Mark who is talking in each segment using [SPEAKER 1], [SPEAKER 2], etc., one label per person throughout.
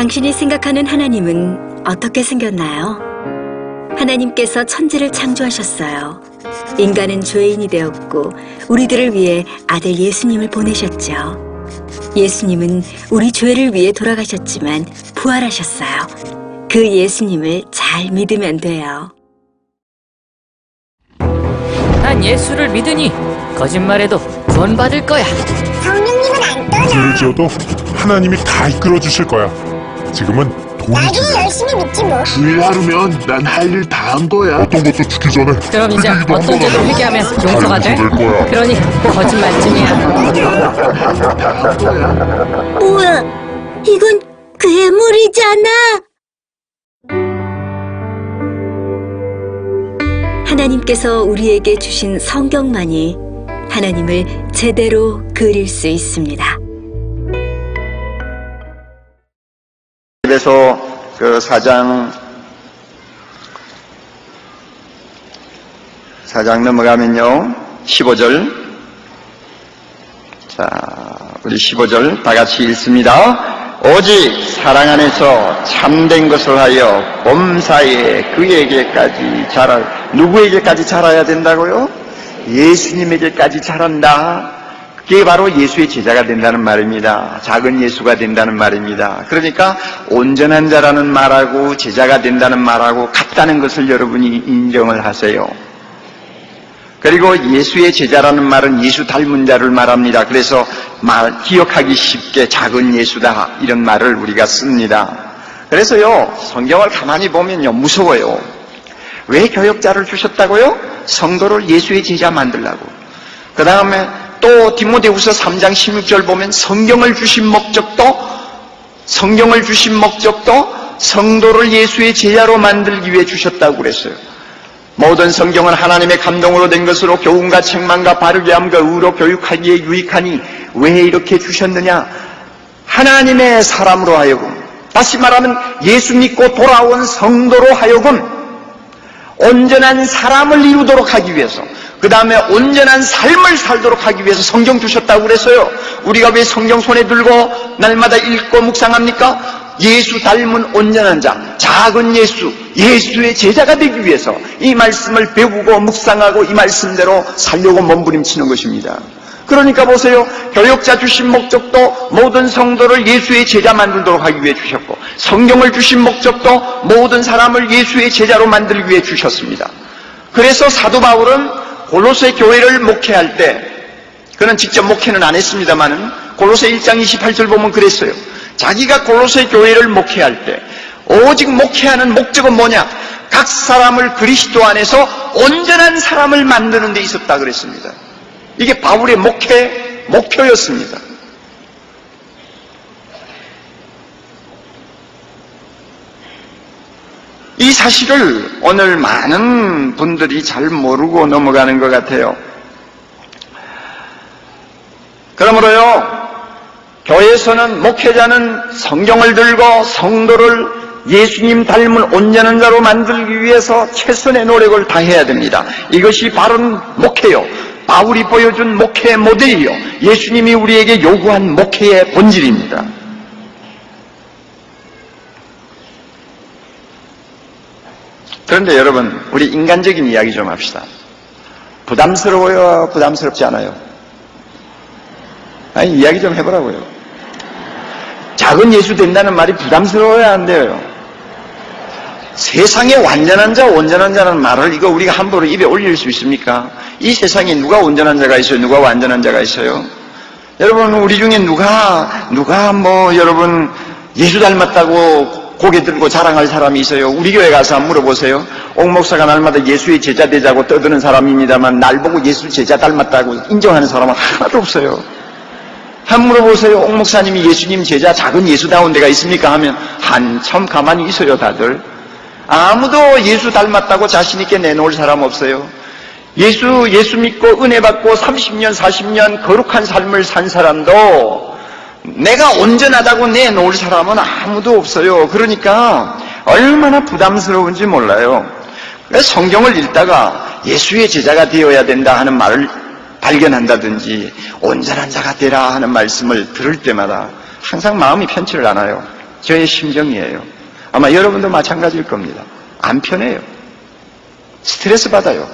[SPEAKER 1] 당신이 생각하는 하나님은 어떻게 생겼나요? 하나님께서 천지를 창조하셨어요. 인간은 죄인이 되었고 우리들을 위해 아들 예수님을 보내셨죠. 예수님은 우리 죄를 위해 돌아가셨지만 부활하셨어요. 그 예수님을 잘 믿으면 돼요.
[SPEAKER 2] 난 예수를 믿으니 거짓말해도 구원받을 거야.
[SPEAKER 3] 성령님은 안 떠나.
[SPEAKER 4] 죄를 지어도 하나님이 다 이끌어 주실 거야. 지금은 돈이
[SPEAKER 3] 나중에. 열심히 믿지 뭐.
[SPEAKER 5] 주일 하루면 난 할 일 다 한 거야.
[SPEAKER 4] 어떤 것도 죽기 전에
[SPEAKER 2] 그럼 이제
[SPEAKER 4] 회개기도
[SPEAKER 2] 어떤
[SPEAKER 4] 한번
[SPEAKER 2] 죄도
[SPEAKER 4] 하면
[SPEAKER 2] 회개하면
[SPEAKER 4] 다
[SPEAKER 2] 용서가 돼?
[SPEAKER 4] 용서될 거야.
[SPEAKER 2] 그러니 거짓말쯤이야.
[SPEAKER 1] 뭐야? 이건 괴물이잖아. 하나님께서 우리에게 주신 성경만이 하나님을 제대로 그릴 수 있습니다.
[SPEAKER 6] 그래서 그 4장 4장 넘어가면요. 15절. 자 우리 15절 다 같이 읽습니다. 오직 사랑 안에서 참된 것을 하여 범사에 그에게까지 자라 누구에게까지 자라야 된다고요? 예수님에게까지 자란다 그게 바로 예수의 제자가 된다는 말입니다. 작은 예수가 된다는 말입니다. 그러니까 온전한 자라는 말하고 제자가 된다는 말하고 같다는 것을 여러분이 인정을 하세요. 그리고 예수의 제자라는 말은 예수 닮은 자를 말합니다. 그래서 말, 기억하기 쉽게 작은 예수다 이런 말을 우리가 씁니다. 그래서요 성경을 가만히 보면요 무서워요. 왜 교역자를 주셨다고요? 성도를 예수의 제자 만들라고. 그 다음에 또 디모데후서 3장 16절 보면 성경을 주신 목적도 성경을 주신 목적도 성도를 예수의 제자로 만들기 위해 주셨다고 그랬어요. 모든 성경은 하나님의 감동으로 된 것으로 교훈과 책망과 바르게 함과 의로 교육하기에 유익하니 왜 이렇게 주셨느냐? 하나님의 사람으로 하여금 다시 말하면 예수 믿고 돌아온 성도로 하여금 온전한 사람을 이루도록 하기 위해서 그 다음에 온전한 삶을 살도록 하기 위해서 성경 주셨다고 그랬어요. 우리가 왜 성경 손에 들고 날마다 읽고 묵상합니까? 예수 닮은 온전한 자, 작은 예수, 예수의 제자가 되기 위해서 이 말씀을 배우고 묵상하고 이 말씀대로 살려고 몸부림치는 것입니다. 그러니까 보세요. 교역자 주신 목적도 모든 성도를 예수의 제자 만들도록 하기 위해 주셨고 성경을 주신 목적도 모든 사람을 예수의 제자로 만들기 위해 주셨습니다. 그래서 사도 바울은 골로새 교회를 목회할 때 그는 직접 목회는 안 했습니다만은 골로새 1장 28절 보면 그랬어요. 자기가 골로새 교회를 목회할 때 오직 목회하는 목적은 뭐냐? 각 사람을 그리스도 안에서 온전한 사람을 만드는 데 있었다 그랬습니다. 이게 바울의 목회, 목표였습니다. 이 사실을 오늘 많은 분들이 잘 모르고 넘어가는 것 같아요. 그러므로요, 교회에서는 목회자는 성경을 들고 성도를 예수님 닮은 온전한 자로 만들기 위해서 최선의 노력을 다해야 됩니다. 이것이 바른 목회요. 바울이 보여준 목회의 모델이요. 예수님이 우리에게 요구한 목회의 본질입니다. 그런데 여러분, 우리 인간적인 이야기 좀 합시다. 부담스러워요? 부담스럽지 않아요? 아니, 이야기 좀 해보라고요. 작은 예수 된다는 말이 부담스러워야 안 돼요. 세상에 완전한 자, 온전한 자라는 말을 이거 우리가 함부로 입에 올릴 수 있습니까? 이 세상에 누가 온전한 자가 있어요? 누가 완전한 자가 있어요? 여러분, 우리 중에 누가, 누가 뭐, 여러분, 예수 닮았다고 고개 들고 자랑할 사람이 있어요? 우리 교회 가서 한번 물어보세요. 옥 목사가 날마다 예수의 제자 되자고 떠드는 사람입니다만, 날 보고 예수 제자 닮았다고 인정하는 사람은 하나도 없어요. 한 물어보세요. 옥 목사님이 예수님 제자 작은 예수다운 데가 있습니까? 하면 한참 가만히 있어요, 다들. 아무도 예수 닮았다고 자신있게 내놓을 사람 없어요. 예수, 예수 믿고 은혜 받고 30년, 40년 거룩한 삶을 산 사람도 내가 온전하다고 내놓을 사람은 아무도 없어요. 그러니까 얼마나 부담스러운지 몰라요. 성경을 읽다가 예수의 제자가 되어야 된다 하는 말을 발견한다든지 온전한 자가 되라 하는 말씀을 들을 때마다 항상 마음이 편치를 않아요. 저의 심정이에요. 아마 여러분도 마찬가지일 겁니다. 안 편해요. 스트레스 받아요.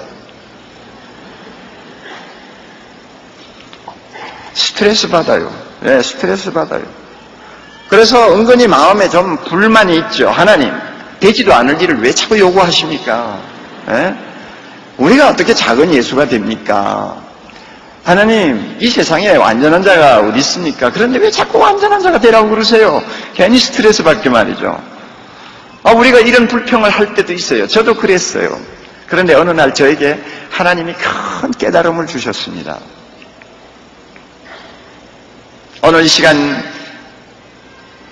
[SPEAKER 6] 스트레스 받아요. 네, 스트레스 받아요. 그래서 은근히 마음에 좀 불만이 있죠. 하나님, 되지도 않을 일을 왜 자꾸 요구하십니까? 예? 우리가 어떻게 작은 예수가 됩니까? 하나님, 이 세상에 완전한 자가 어디 있습니까? 그런데 왜 자꾸 완전한 자가 되라고 그러세요? 괜히 스트레스 받게 말이죠. 아, 우리가 이런 불평을 할 때도 있어요. 저도 그랬어요. 그런데 어느 날 저에게 하나님이 큰 깨달음을 주셨습니다. 오늘 이 시간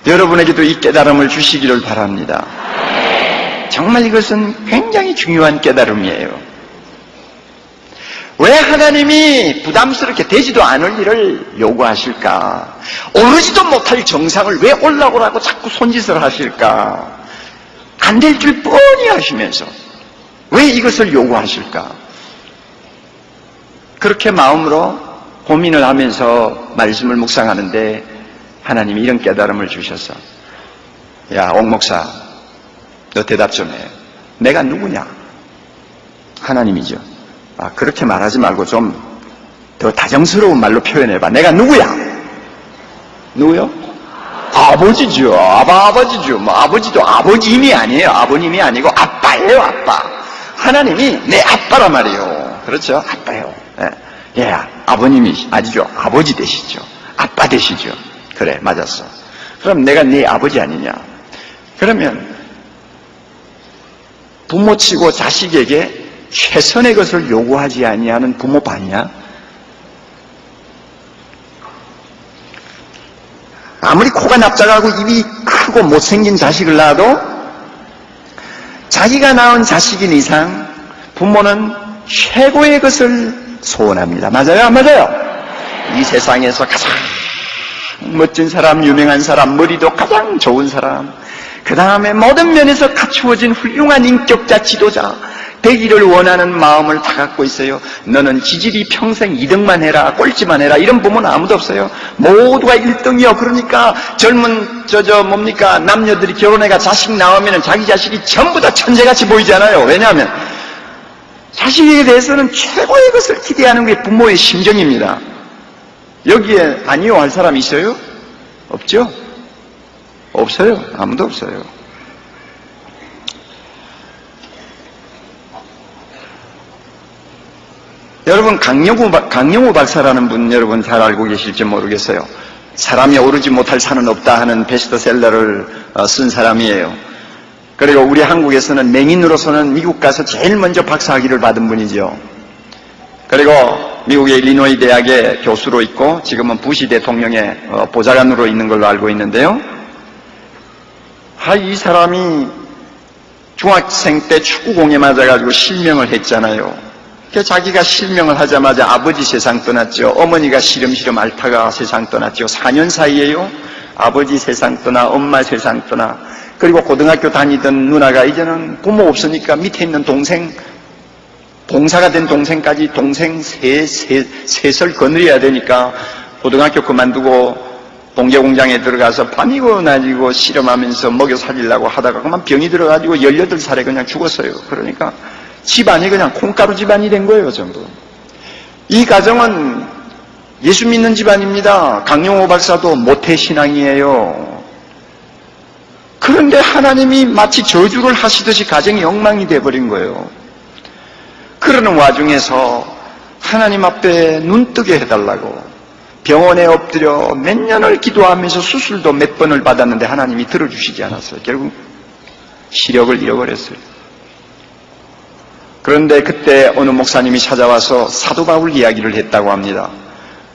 [SPEAKER 6] 여러분에게도 이 깨달음을 주시기를 바랍니다. 정말 이것은 굉장히 중요한 깨달음이에요. 왜 하나님이 부담스럽게 되지도 않을 일을 요구하실까? 오르지도 못할 정상을 왜 올라오라고 자꾸 손짓을 하실까? 안 될 줄 뻔히 하시면서 왜 이것을 요구하실까? 그렇게 마음으로 고민을 하면서 말씀을 묵상하는데 하나님이 이런 깨달음을 주셔서 야, 옥 목사, 너 대답 좀 해. 내가 누구냐? 하나님이죠. 아, 그렇게 말하지 말고 좀 더 다정스러운 말로 표현해봐. 내가 누구야? 누구요? 아버지죠. 아바 아버지죠. 뭐 아버지도 아버지임이 아니에요. 아버님이 아니고 아빠예요. 아빠. 하나님이 내 아빠란 말이에요. 그렇죠? 아빠요. 예, 예, 아버님이 아니죠. 아버지 되시죠. 아빠 되시죠. 그래, 맞았어. 그럼 내가 네 아버지 아니냐? 그러면 부모치고 자식에게 최선의 것을 요구하지 아니하는 부모 봤냐? 아무리 코가 납작하고 입이 크고 못생긴 자식을 낳아도 자기가 낳은 자식인 이상 부모는 최고의 것을 소원합니다. 맞아요? 안 맞아요? 이 세상에서 가장 멋진 사람, 유명한 사람, 머리도 가장 좋은 사람, 그 다음에 모든 면에서 갖추어진 훌륭한 인격자, 지도자, 되기를 원하는 마음을 다 갖고 있어요. 너는 지질이 평생 2등만 해라, 꼴찌만 해라, 이런 부모는 아무도 없어요. 모두가 1등이요. 그러니까 젊은, 저, 저, 뭡니까, 남녀들이 결혼해가 자식 나오면 자기 자식이 전부 다 천재같이 보이잖아요. 왜냐하면, 자식에 대해서는 최고의 것을 기대하는 게 부모의 심정입니다. 여기에 아니요 할 사람 있어요? 없죠? 없어요. 아무도 없어요. 여러분 강영우, 박- 강영우 박사라는 분 여러분 잘 알고 계실지 모르겠어요. 사람이 오르지 못할 산은 없다 하는 베스트셀러를 어, 쓴 사람이에요. 그리고 우리 한국에서는 맹인으로서는 미국 가서 제일 먼저 박사학위를 받은 분이죠. 그리고 미국의 일리노이 대학의 교수로 있고 지금은 부시 대통령의 어, 보좌관으로 있는 걸로 알고 있는데요. 아, 이 사람이 중학생 때 축구공에 맞아가지고 실명을 했잖아요. 그 자기가 실명을 하자마자 아버지 세상 떠났죠. 어머니가 시름시름 앓다가 세상 떠났죠. 4년 사이에요. 아버지 세상 떠나 엄마 세상 떠나 그리고 고등학교 다니던 누나가 이제는 부모 없으니까 밑에 있는 동생 봉사가 된 동생까지 동생 세, 세, 셋을 거느려야 되니까 고등학교 그만두고 봉제 공장에 들어가서 밤이고 낮이고 실험하면서 먹여 살리려고 하다가 그만 병이 들어가지고 18살에 그냥 죽었어요. 그러니까 집안이 그냥 콩가루 집안이 된 거예요, 전부. 이 가정은 예수 믿는 집안입니다. 강용호 박사도 모태신앙이에요. 그런데 하나님이 마치 저주를 하시듯이 가정이 엉망이 돼버린 거예요. 그러는 와중에서 하나님 앞에 눈뜨게 해달라고 병원에 엎드려 몇 년을 기도하면서 수술도 몇 번을 받았는데 하나님이 들어주시지 않았어요. 결국 시력을 잃어버렸어요. 그런데 그때 어느 목사님이 찾아와서 사도 바울 이야기를 했다고 합니다.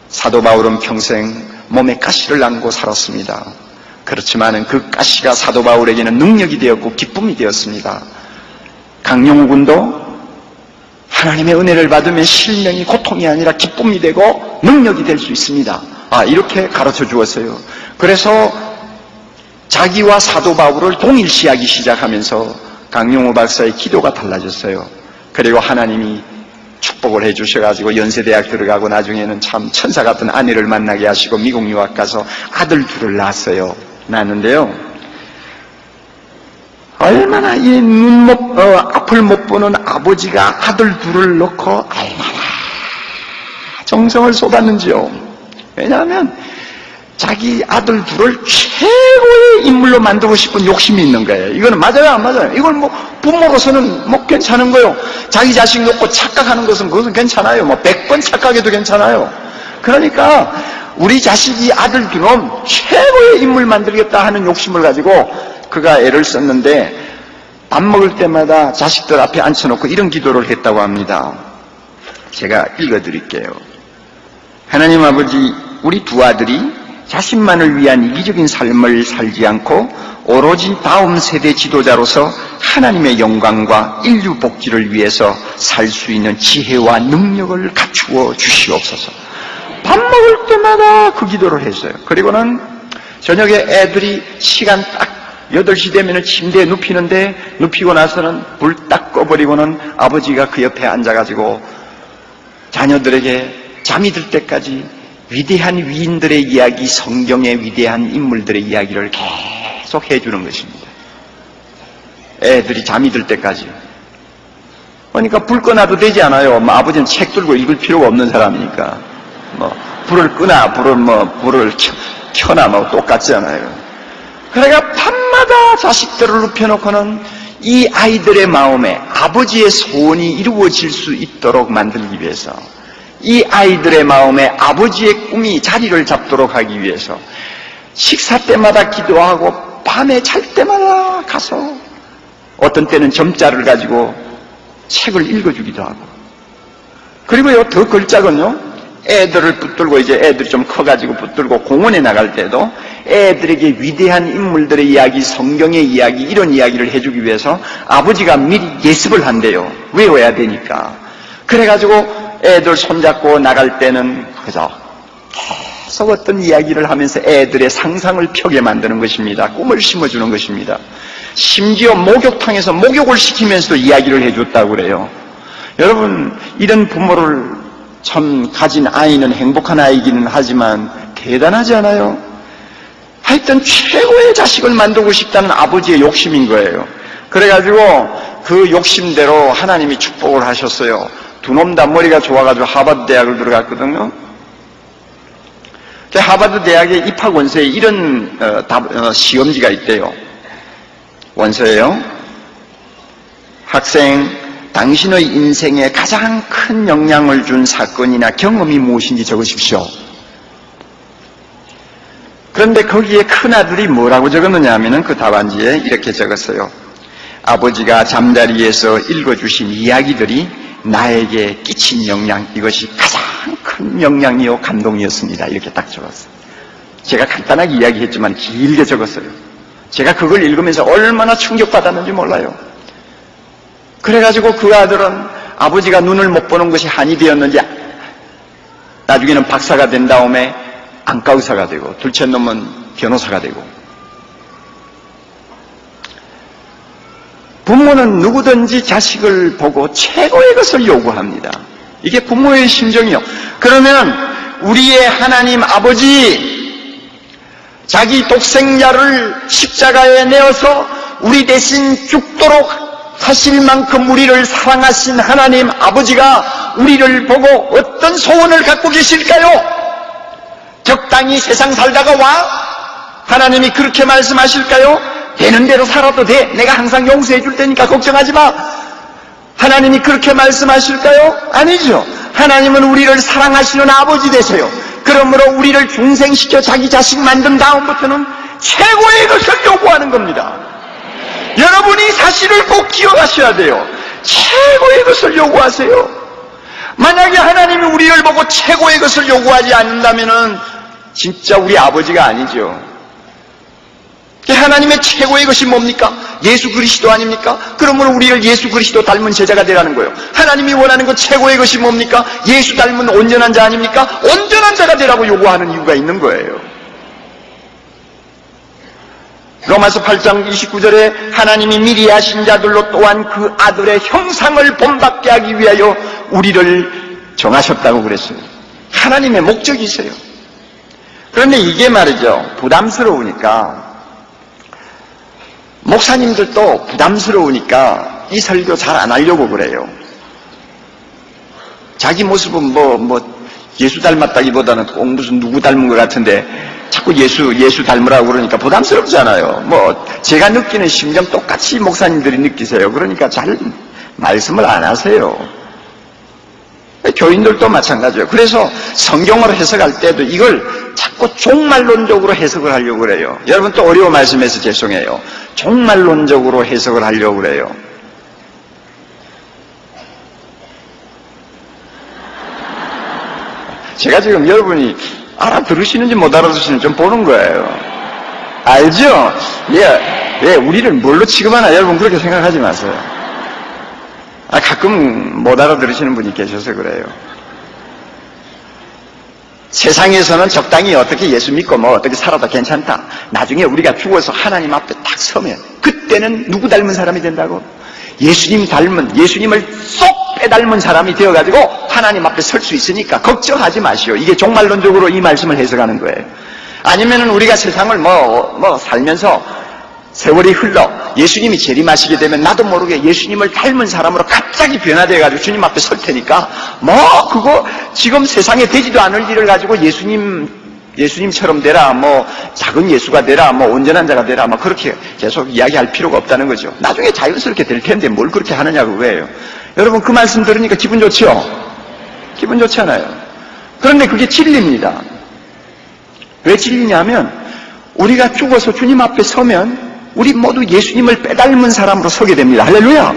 [SPEAKER 6] 사도 바울은 평생 몸에 가시를 안고 살았습니다. 그렇지만은 그 가시가 사도 바울에게는 능력이 되었고 기쁨이 되었습니다. 강용우 군도 하나님의 은혜를 받으면 실명이 고통이 아니라 기쁨이 되고 능력이 될 수 있습니다. 아, 이렇게 가르쳐 주었어요. 그래서 자기와 사도 바울을 동일시하기 시작하면서 강용호 박사의 기도가 달라졌어요. 그리고 하나님이 축복을 해주셔가지고 연세대학 들어가고 나중에는 참 천사 같은 아내를 만나게 하시고 미국 유학 가서 아들 둘을 낳았어요. 낳았는데요. 얼마나 이 눈 못, 어, 앞을 못 보는 아버지가 아들 둘을 놓고 얼마나 정성을 쏟았는지요. 왜냐하면 자기 아들 둘을 최고의 인물로 만들고 싶은 욕심이 있는 거예요. 이거는 맞아요, 안 맞아요? 이걸 뭐 부모로서는 뭐 괜찮은 거요. 자기 자식 놓고 착각하는 것은 그것은 괜찮아요. 뭐 백 번 착각해도 괜찮아요. 그러니까 우리 자식이 아들 두놈 최고의 인물 만들겠다 하는 욕심을 가지고 그가 애를 썼는데 밥 먹을 때마다 자식들 앞에 앉혀놓고 이런 기도를 했다고 합니다. 제가 읽어드릴게요. 하나님 아버지, 우리 두 아들이 자신만을 위한 이기적인 삶을 살지 않고 오로지 다음 세대 지도자로서 하나님의 영광과 인류 복지를 위해서 살 수 있는 지혜와 능력을 갖추어 주시옵소서. 밥 먹을 때마다 그 기도를 했어요. 그리고는 저녁에 애들이 시간 딱 8시 되면 침대에 눕히는데 눕히고 나서는 불 딱 꺼버리고는 아버지가 그 옆에 앉아가지고 자녀들에게 잠이 들 때까지 위대한 위인들의 이야기, 성경의 위대한 인물들의 이야기를 계속 해주는 것입니다. 애들이 잠이 들 때까지. 그러니까 불 꺼놔도 되지 않아요. 뭐 아버지는 책 들고 읽을 필요가 없는 사람이니까. 뭐 불을 끄나 불을 뭐 불을 켜, 켜나 뭐 똑같잖아요. 그러니까 밤마다 자식들을 눕혀놓고는 이 아이들의 마음에 아버지의 소원이 이루어질 수 있도록 만들기 위해서 이 아이들의 마음에 아버지의 꿈이 자리를 잡도록 하기 위해서 식사 때마다 기도하고 밤에 잘 때마다 가서 어떤 때는 점자를 가지고 책을 읽어주기도 하고 그리고요 더 걸작은요 애들을 붙들고 이제 애들이 좀 커가지고 붙들고 공원에 나갈 때도 애들에게 위대한 인물들의 이야기, 성경의 이야기 이런 이야기를 해주기 위해서 아버지가 미리 예습을 한대요. 외워야 되니까. 그래가지고 애들 손잡고 나갈 때는 그저 계속 어떤 이야기를 하면서 애들의 상상을 펴게 만드는 것입니다. 꿈을 심어주는 것입니다. 심지어 목욕탕에서 목욕을 시키면서도 이야기를 해줬다고 그래요. 여러분 이런 부모를 참 가진 아이는 행복한 아이기는 하지만 대단하지 않아요? 하여튼 최고의 자식을 만들고 싶다는 아버지의 욕심인 거예요. 그래가지고 그 욕심대로 하나님이 축복을 하셨어요. 두 놈 다 머리가 좋아가지고 하버드 대학을 들어갔거든요. 그 하버드 대학의 입학 원서에 이런 어, 답- 어, 시험지가 있대요. 원서예요. 학생, 당신의 인생에 가장 큰 영향을 준 사건이나 경험이 무엇인지 적으십시오. 그런데 거기에 큰아들이 뭐라고 적었느냐 하면은 그 답안지에 이렇게 적었어요. 아버지가 잠자리에서 읽어주신 이야기들이 나에게 끼친 영향, 이것이 가장 큰 영향이요, 감동이었습니다. 이렇게 딱 적었어요. 제가 간단하게 이야기했지만 길게 적었어요. 제가 그걸 읽으면서 얼마나 충격받았는지 몰라요. 그래가지고 그 아들은 아버지가 눈을 못 보는 것이 한이 되었는지 나중에는 박사가 된 다음에 안과 의사가 되고 둘째 놈은 변호사가 되고 부모는 누구든지 자식을 보고 최고의 것을 요구합니다. 이게 부모의 심정이요. 그러면 우리의 하나님 아버지 자기 독생자를 십자가에 내어서 우리 대신 죽도록 하실 만큼 우리를 사랑하신 하나님 아버지가 우리를 보고 어떤 소원을 갖고 계실까요? 적당히 세상 살다가 와? 하나님이 그렇게 말씀하실까요? 되는 대로 살아도 돼. 내가 항상 용서해 줄 테니까 걱정하지 마. 하나님이 그렇게 말씀하실까요? 아니죠. 하나님은 우리를 사랑하시는 아버지 되세요. 그러므로 우리를 중생시켜 자기 자식 만든 다음부터는 최고의 것을 요구하는 겁니다. 여러분이 사실을 꼭 기억하셔야 돼요. 최고의 것을 요구하세요. 만약에 하나님이 우리를 보고 최고의 것을 요구하지 않는다면은 진짜 우리 아버지가 아니죠. 하나님의 최고의 것이 뭡니까? 예수 그리스도 아닙니까? 그러므로 우리를 예수 그리스도 닮은 제자가 되라는 거예요. 하나님이 원하는 것 최고의 것이 뭡니까? 예수 닮은 온전한 자 아닙니까? 온전한 자가 되라고 요구하는 이유가 있는 거예요. 로마서 8장 29절에 하나님이 미리 하신 자들로 또한 그 아들의 형상을 본받게 하기 위하여 우리를 정하셨다고 그랬어요. 하나님의 목적이 있어요. 그런데 이게 말이죠. 부담스러우니까 목사님들도 부담스러우니까 이 설교 잘 안 하려고 그래요. 자기 모습은 뭐, 뭐, 예수 닮았다기보다는 꼭 무슨 누구 닮은 것 같은데 자꾸 예수, 예수 닮으라고 그러니까 부담스럽잖아요. 뭐, 제가 느끼는 심정 똑같이 목사님들이 느끼세요. 그러니까 잘 말씀을 안 하세요. 교인들도 마찬가지예요. 그래서 성경으로 해석할 때도 이걸 자꾸 종말론적으로 해석을 하려고 그래요. 여러분 또 어려운 말씀해서 죄송해요. 종말론적으로 해석을 하려고 그래요. 제가 지금 여러분이 알아들으시는지 못 알아들으시는지 좀 보는 거예요. 알죠? 예, 예, 우리를 뭘로 취급하나 여러분 그렇게 생각하지 마세요. 아, 가끔 못 알아들으시는 분이 계셔서 그래요. 세상에서는 적당히 어떻게 예수 믿고 뭐 어떻게 살아도 괜찮다. 나중에 우리가 죽어서 하나님 앞에 딱 서면 그때는 누구 닮은 사람이 된다고? 예수님 닮은 예수님을 쏙 빼닮은 사람이 되어가지고 하나님 앞에 설 수 있으니까 걱정하지 마시오. 이게 종말론적으로 이 말씀을 해석하는 거예요. 아니면은 우리가 세상을 뭐, 뭐 살면서 세월이 흘러 예수님이 재림하시게 되면 나도 모르게 예수님을 닮은 사람으로 갑자기 변화돼가지고 주님 앞에 설 테니까 뭐 그거 지금 세상에 되지도 않을 일을 가지고 예수님 예수님처럼 되라 뭐 작은 예수가 되라 뭐 온전한 자가 되라 뭐 그렇게 계속 이야기할 필요가 없다는 거죠. 나중에 자연스럽게 될 텐데 뭘 그렇게 하느냐고 왜요? 여러분 그 말씀 들으니까 기분 좋지요? 기분 좋잖아요. 그런데 그게 진리입니다. 왜 진리냐면 우리가 죽어서 주님 앞에 서면 우리 모두 예수님을 빼닮은 사람으로 서게 됩니다. 할렐루야.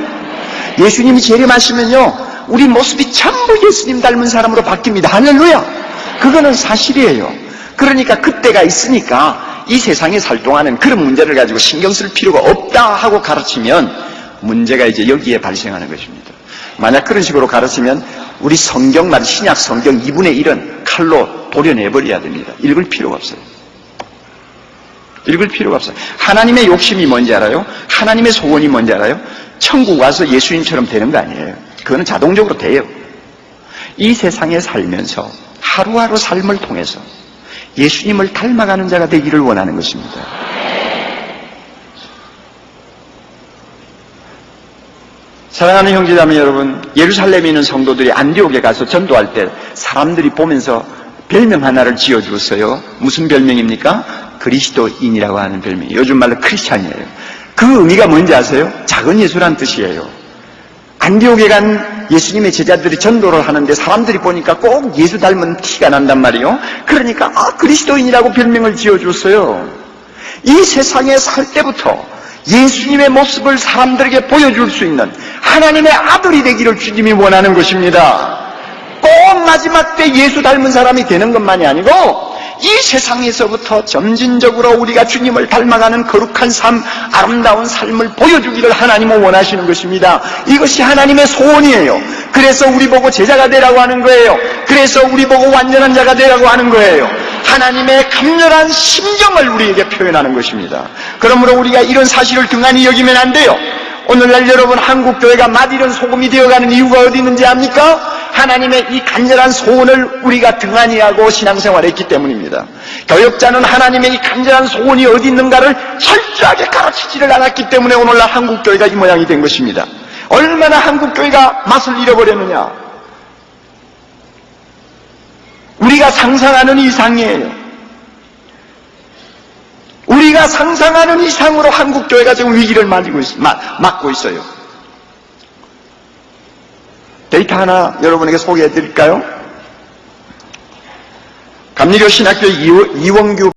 [SPEAKER 6] 예수님이 재림하시면요. 우리 모습이 전부 예수님 닮은 사람으로 바뀝니다. 할렐루야. 그거는 사실이에요. 그러니까 그때가 있으니까 이 세상에 살 동안은 그런 문제를 가지고 신경 쓸 필요가 없다 하고 가르치면 문제가 이제 여기에 발생하는 것입니다. 만약 그런 식으로 가르치면 우리 성경 말 신약 성경 2분의 1은 칼로 도려내버려야 됩니다. 읽을 필요가 없어요. 읽을 필요가 없어요. 하나님의 욕심이 뭔지 알아요? 하나님의 소원이 뭔지 알아요? 천국 와서 예수님처럼 되는 거 아니에요. 그거는 자동적으로 돼요. 이 세상에 살면서 하루하루 삶을 통해서 예수님을 닮아가는 자가 되기를 원하는 것입니다. 사랑하는 형제자매 여러분, 예루살렘에 있는 성도들이 안디옥에 가서 전도할 때 사람들이 보면서 별명 하나를 지어주었어요. 무슨 별명입니까? 그리스도인이라고 하는 별명이 요즘 말로 크리스찬이에요. 그 의미가 뭔지 아세요? 작은 예수란 뜻이에요. 안디옥에 간 예수님의 제자들이 전도를 하는데 사람들이 보니까 꼭 예수 닮은 티가 난단 말이에요. 그러니까 아 그리스도인이라고 별명을 지어줬어요. 이 세상에 살 때부터 예수님의 모습을 사람들에게 보여줄 수 있는 하나님의 아들이 되기를 주님이 원하는 것입니다. 꼭 마지막 때 예수 닮은 사람이 되는 것만이 아니고 이 세상에서부터 점진적으로 우리가 주님을 닮아가는 거룩한 삶, 아름다운 삶을 보여주기를 하나님은 원하시는 것입니다. 이것이 하나님의 소원이에요. 그래서 우리 보고 제자가 되라고 하는 거예요. 그래서 우리 보고 완전한 자가 되라고 하는 거예요. 하나님의 강렬한 심정을 우리에게 표현하는 것입니다. 그러므로 우리가 이런 사실을 등한히 여기면 안 돼요. 오늘날 여러분 한국교회가 맛이런 소금이 되어가는 이유가 어디 있는지 압니까? 하나님의 이 간절한 소원을 우리가 등한히 하고 신앙생활 했기 때문입니다. 교역자는 하나님의 이 간절한 소원이 어디 있는가를 철저하게 가르치지를 않았기 때문에 오늘날 한국교회가 이 모양이 된 것입니다. 얼마나 한국교회가 맛을 잃어버렸느냐. 우리가 상상하는 이상이에요. 우리가 상상하는 이상으로 한국교회가 지금 위기를 맞고, 있, 맞고 있어요. 데이터 하나 여러분에게 소개해 드릴까요? 감리교 신학교 이원규